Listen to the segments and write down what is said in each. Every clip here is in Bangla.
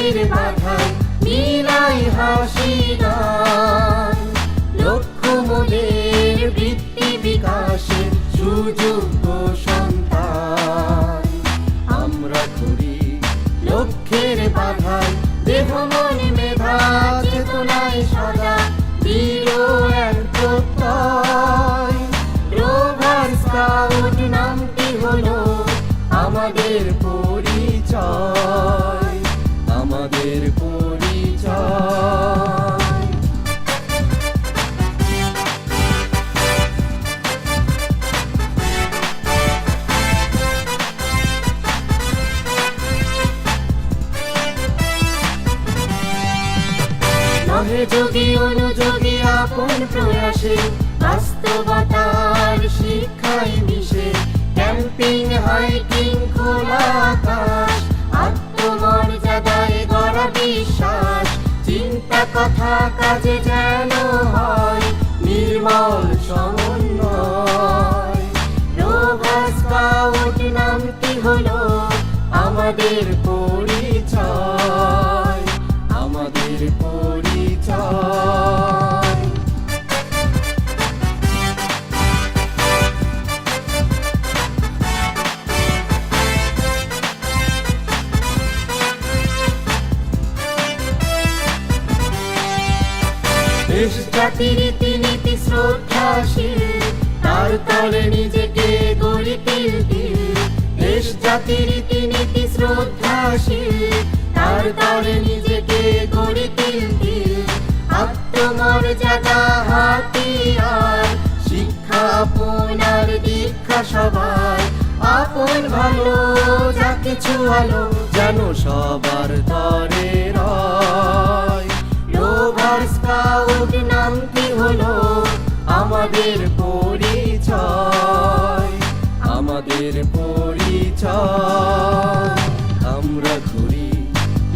মেঘের মিলাই হাসি লক্ষ মনের বৃত্তি বিকাশে সুযোগ্য সন্তান। আমরা করি লক্ষ্যের বাধায় দেহ মন মেধা, চেতনায় সাজা হলো আমাদের নহে যোগী অনুযোগী আপন প্রয়াসে বাস্তবতার শিক্ষায় মিশে। ক্যাম্পিং হাইকিং খোলা কথা কাজে যেন হয় নির্মল সমন্বয়। রোভার স্কাউট নামটি হলো আমাদের দেশ জাতির রীতিনীতি শ্রদ্ধাশীল তার তলে নিজেকে গড়ি তিল তিল দেশ জাতির রীতিনীতি শ্রদ্ধাশীল তার তলে নিজেকে গড়ি তিল তিল আত্মমর্যাদা হাতিয়ার শিক্ষা আপনার দীক্ষা সবার। আপন ভালো যা কিছু আলো যেন সবার তরে রয়। স্কাউট নামটি হলো আমাদের পরিচয় আমাদের পরিচয়। আমরা ঘুরি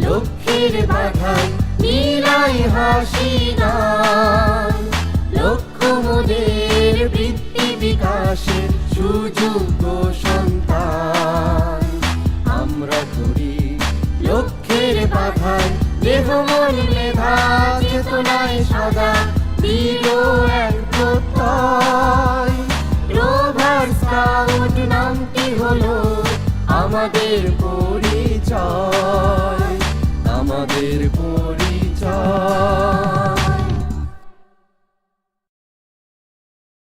লক্ষ্যের বাধায় নীলাই হাসি গান। লক্ষ্য মোদের বৃত্তি বিকাশের সুযোগ্য সন্তান। আমরা করি লক্ষ্যের বাধায় দেহ মন মেধা নয় সদা দৃঢ় এক প্রত্যয়। রোভার স্কাউট নামটি হলো আমাদের পরিচয়। আমাদের পরিচয়।